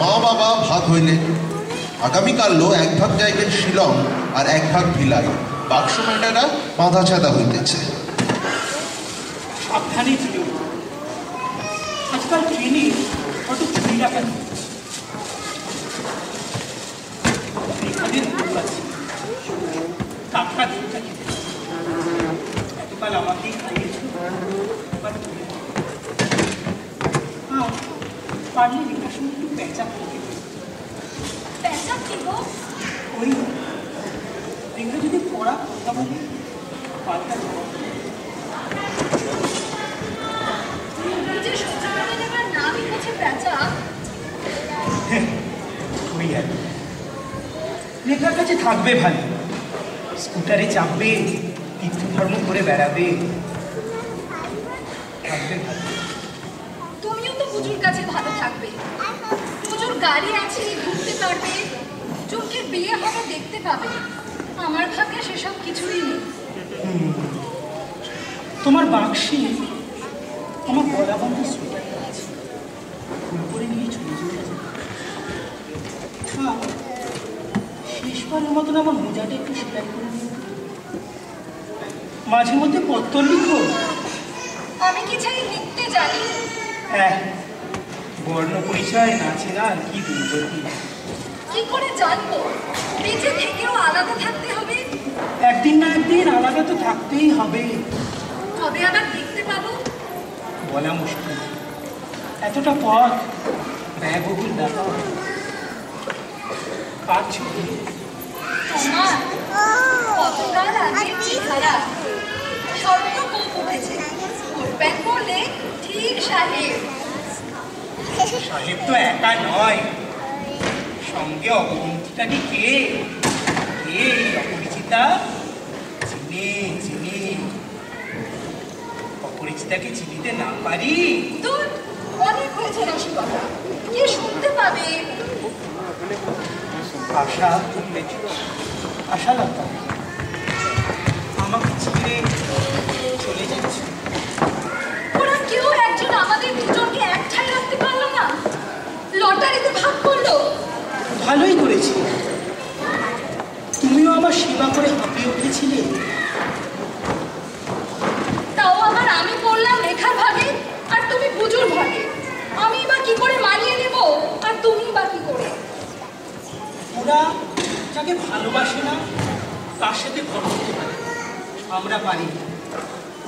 মা বাবা ভাগ হইলেন আগামীকালও এক ভাগ যাইবেন শিলং আর এক ভাগ ভিলাই। বাক্স মেটারা বাঁধা ছাদা হইতেছে। পারলে লেখার সময় একটু পেঁচা করে পেঁচা কি গো? ওই এগুলো যদি পড়া কথা বলে পাল্টা দেবে। লেখার কাছে থাকবে ভালো। স্কুটারে চাপবে তীর্থ ধর্ম করে বেড়াবে। থাকবে ভালো। পুজোর কাছে ভালো থাকবে। পুজোর গাড়ি আছে ঘুরতে পারবে। চোখের বিয়ে হবে দেখতে পাবে। আমার ভাগ্যে সেসব কিছুই নেই। তোমার বাক্সে আমার গলা বন্ধ সোয়েটারটা আছে। ফুল করে নিয়ে চলে যাবে হ্যাঁ, শেষবারের মতন আমার মোজাটা একটু সেলাই করে মাঝে মধ্যে পত্তর লিখো। আমি কি চাই লিখতে জানি হ্যাঁ। বর্ণ পরিচয় নাচে না কি দুর্গতি কি? করে জানব? বেঁচে থেকেও আলাদা থাকতে হবে? একদিন না একদিন আলাদা তো থাকতেই হবে। তবে আবার দেখতে পাবো? বলা মুশকিল। এতটা পথ ব্যয়বহুল ব্যাপার। কার ছবি তোমার কতকাল আগে চেহারা স্বর্ণ উঠেছে। প্যান্ট ঠিক সাহেব। সাহেব তো একা নয়। সঙ্গে অবন্তিটাকে কে কে অপরিচিতা চিনে চিনে। অপরিচিতাকে চিনিতে না পারি। দূর অনেক হয়েছে রসিকতা। কে শুনতে পাবে? আশা আশা আশালতা আমাকে ছেড়ে লটারিতে ভাগ করল। ভালোই করেছি। তুমিও আমার সেবা করে হাঁপিয়ে উঠেছিলে। তাও আবার আমি পড়লাম লেখার ভাগে আর তুমি পুজোর ভাগে। আমি বা কি করে মানিয়ে নেব আর তুমি বা কি করে? ওরা যাকে ভালোবাসে না তার সাথে করতে পারে। আমরা পারি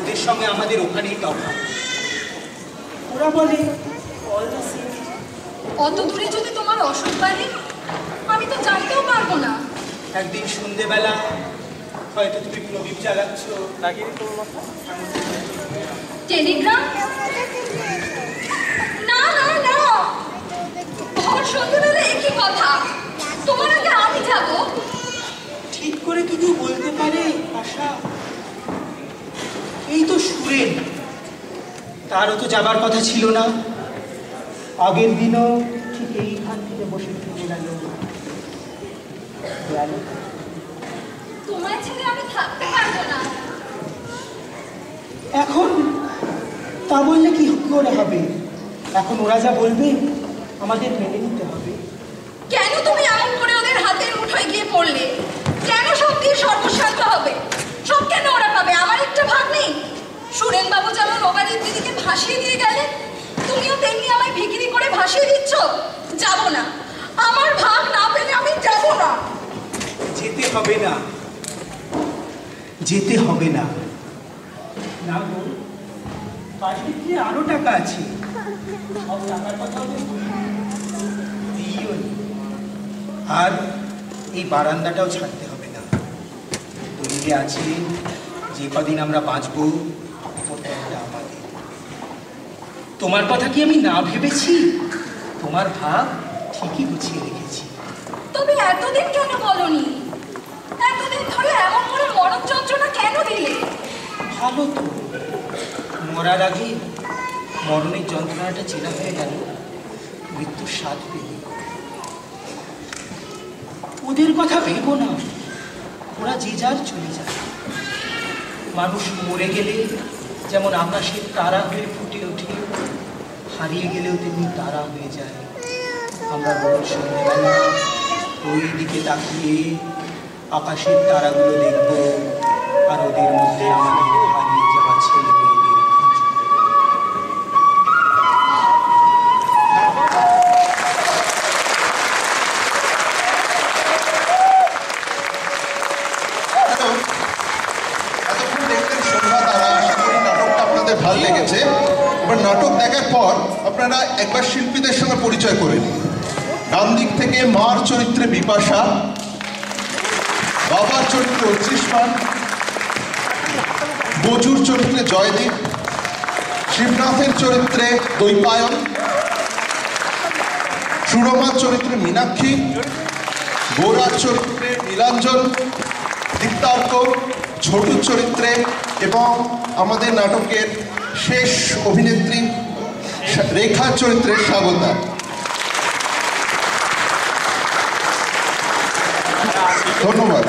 ওদের সঙ্গে আমাদের ওখানেই তফাৎ। ওরা বলে all the same। অত দূরে যদি তোমার অসুখ বাড়ে আমি তো জানতেও পারব না। একদিন সন্ধেবেলা হয়তো তুমি প্রদীপ জ্বালাচ্ছ টেলিগ্রাম? না না না। ভর সন্ধ্যেবেলা একই কথা? তোমার আগে আমি যাব। ঠিক করে কি কেউ বলতে পারে আশা। এই তো সুরেন। তারও তো যাবার কথা ছিল না। আগের দিনও ঠিক এইখান থেকে বসে থেকে গেল আমি থাকতে পারব না। এখন তা বললে কি করে হবে? এখন ওরা যা বলবে আমাদের মেনে নিতে হবে। কেন তুমি এমন করে ওদের হাতের মুঠোয় গিয়ে পড়লে? কেন সব দিয়ে সর্বশান্ত হবে? সব কেন ওরা পাবে? আমার একটা ভাগ নেই। সুরেন বাবু যেমন ওবারের দিদিকে ভাসিয়ে দিয়ে গেলেন তেমনি আমায় ভিকিরি করে ভাসিয়ে দিচ্ছ? যাব না। আমার ভাগ না পেলে আমি যাব না। যেতে হবে না। যেতে হবে না। না গো পাশে আরও টাকা আছে? সব টাকার কথা। আর এই বারান্দাটাও ছাড়তে হবে না। দলিলে আছে, যে কদিন আমরা বাঁচবো তোমার কথা কি আমি না ভেবেছি? তোমার ভাব ঠিকই গুছিয়ে রেখেছি। তবে এতদিন কেন বলনি? এতদিন ধরে এমন করে মরণ যন্ত্রণা কেন দিলে? ভালো তো। মরার আগে মরণের যন্ত্রণাটা চেনা হয়ে গেল। মৃত্যুর স্বাদ পেলে। ওদের কথা ভেবো না। ওরা যে যার চলে যায়। মানুষ মরে গেলে যেমন আকাশের তারা হয়ে ফুটে ওঠে হারিয়ে গেলেও তেমনি তারা হয়ে যায়, আমরা বড় সন্ধ্যেবেলা ওই দিকে তাকিয়ে আকাশের তারাগুলো দেখব আর ওদের মধ্যে আমাদের হারিয়ে যাওয়া ছেলে ভালো লেগেছে। এবার নাটক দেখার পর আপনারা একবার শিল্পীদের সঙ্গে পরিচয় করে নিন। ডান দিক থেকে মার চরিত্রে বিপাশা, বাবার চরিত্রে ঐশিষ্মান বজুর চরিত্রে জয়দীপ, শিবনাথের চরিত্রে দৈপায়ন, সুরমার চরিত্রে মীনাক্ষী, গৌরার চরিত্রে নীলাঞ্জন দীপ্তার্ক ছোটুর চরিত্রে এবং আমাদের নাটকের শেষ অভিনেত্রী রেখা চরিত্রের চরিত্রে স্বাগতা ধন্যবাদ।